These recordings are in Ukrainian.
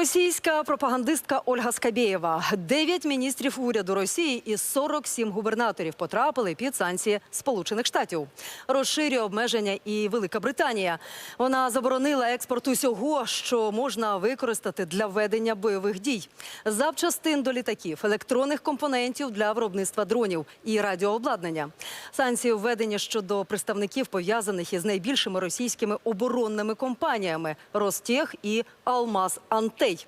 Російська пропагандистка Ольга Скабєєва, дев'ять міністрів уряду Росії і 47 губернаторів потрапили під санкції Сполучених Штатів. Розширює обмеження і Велика Британія. Вона заборонила експорт усього, що можна використати для ведення бойових дій. Запчастин до літаків, електронних компонентів для виробництва дронів і радіообладнання. Санкції введені щодо представників пов'язаних із найбільшими російськими оборонними компаніями Ростех і Алмаз Антей дітей.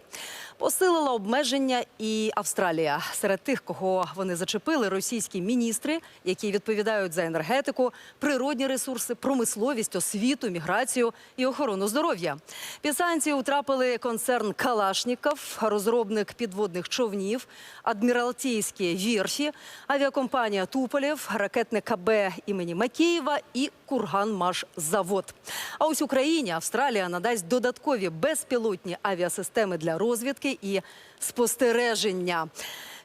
Посилила обмеження і Австралія. Серед тих, кого вони зачепили, російські міністри, які відповідають за енергетику, природні ресурси, промисловість, освіту, міграцію і охорону здоров'я. Під санкції утрапили концерн Калашніков, розробник підводних човнів, адміралтійські вірфі, авіакомпанія Туполєв, ракетне КБ імені Макеєва і Курганмашзавод. А ось Україні Австралія надасть додаткові безпілотні авіасистеми для розвідки і спостереження.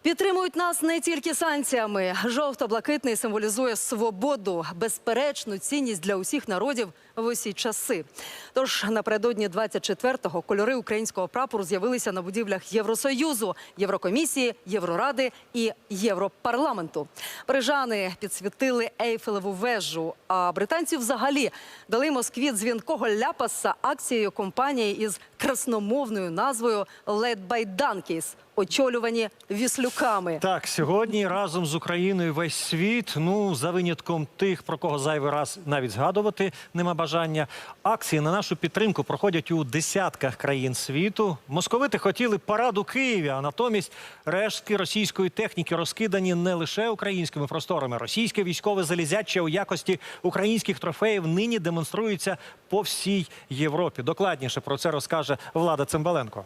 Підтримують нас не тільки санкціями. Жовто-блакитний символізує свободу, безперечну цінність для усіх народів в усі часи. Тож напередодні 24-го кольори українського прапору з'явилися на будівлях Євросоюзу, Єврокомісії, Євроради і Європарламенту. Парижани підсвітили Ейфелеву вежу. А британці взагалі дали Москві дзвінкого ляпаса акцією компанії із красномовною назвою «Led by Donkeys», очолювані віслюками. Так, сьогодні разом з Україною весь світ, ну за винятком тих, про кого зайвий раз навіть згадувати нема бажання. Акції на нашу підтримку проходять у десятках країн світу. Московити хотіли парад у Києві, а натомість рештки російської техніки розкидані не лише українськими просторами. Російське військове залізяче у якості українських трофеїв нині демонструється по всій Європі. Докладніше про це розкаже Влада Цимбаленко.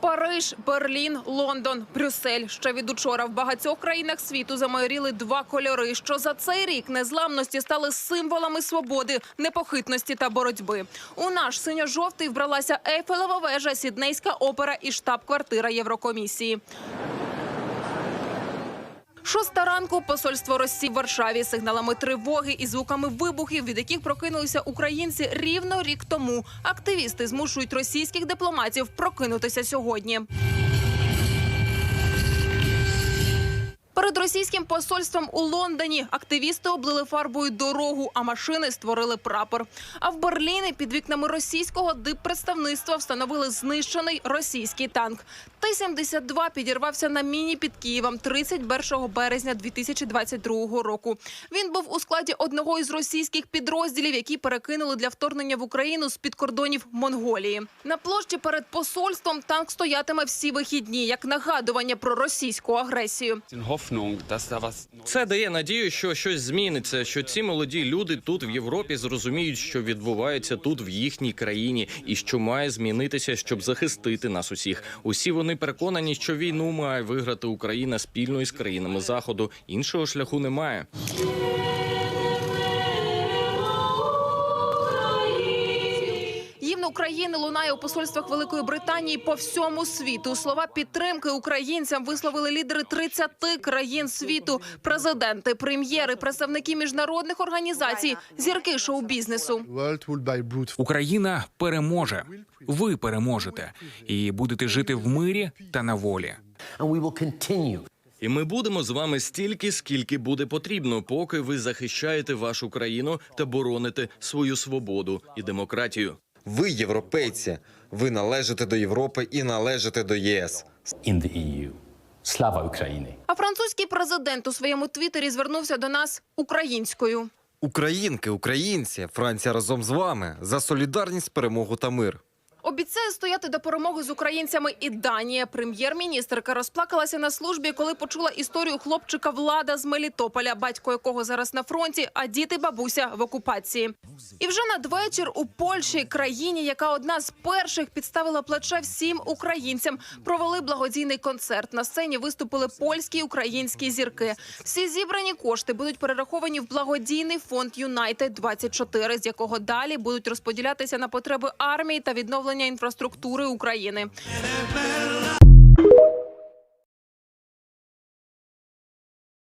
Париж, Берлін, Лондон, Брюссель. Ще від учора в багатьох країнах світу замайоріли два кольори, що за цей рік незламності стали символами свободи, непохитності та боротьби. У наш синьо-жовтий вбралася Ейфелева вежа, Сіднейська опера і штаб-квартира Єврокомісії. Шоста ранку посольство Росії в Варшаві сигналами тривоги і звуками вибухів, від яких прокинулися українці рівно рік тому. Активісти змушують російських дипломатів прокинутися сьогодні. Перед російським посольством у Лондоні активісти облили фарбою дорогу, а машини створили прапор. А в Берліні під вікнами російського диппредставництва встановили знищений російський танк. Т-72 підірвався на міні під Києвом 31 березня 2022 року. Він був у складі одного із російських підрозділів, які перекинули для вторгнення в Україну з під кордонів Монголії. На площі перед посольством танк стоятиме всі вихідні як нагадування про російську агресію. Це дає надію, що щось зміниться. Що ці молоді люди тут в Європі зрозуміють, що відбувається тут в їхній країні, і що має змінитися, щоб захистити нас усіх. Усі вони переконані, що війну має виграти Україна спільно із країнами заходу. Іншого шляху немає. України лунає у посольствах Великої Британії по всьому світу. Слова підтримки українцям висловили лідери 30 країн світу, президенти, прем'єри, представники міжнародних організацій, зірки шоу-бізнесу. Україна переможе. Ви переможете і будете жити в мирі та на волі. І ми будемо з вами стільки, скільки буде потрібно, поки ви захищаєте вашу країну та бороните свою свободу і демократію. Ви європейці. Ви належите до Європи і належите до ЄС. in the EU. Слава Україні! А французький президент у своєму твіттері звернувся до нас українською. Українки, українці, Франція разом з вами за солідарність, перемогу та мир. Обіцяє стояти до перемоги з українцями і Данія. Прем'єр-міністрка розплакалася на службі, коли почула історію хлопчика Влада з Мелітополя, батько якого зараз на фронті, а діти бабуся в окупації. І вже надвечір у Польщі, країні, яка одна з перших підставила плече всім українцям, провели благодійний концерт. На сцені виступили польські і українські зірки. Всі зібрані кошти будуть перераховані в благодійний фонд Юнайтед 24 з якого далі будуть розподілятися на потреби армії та відновлення інфраструктури України.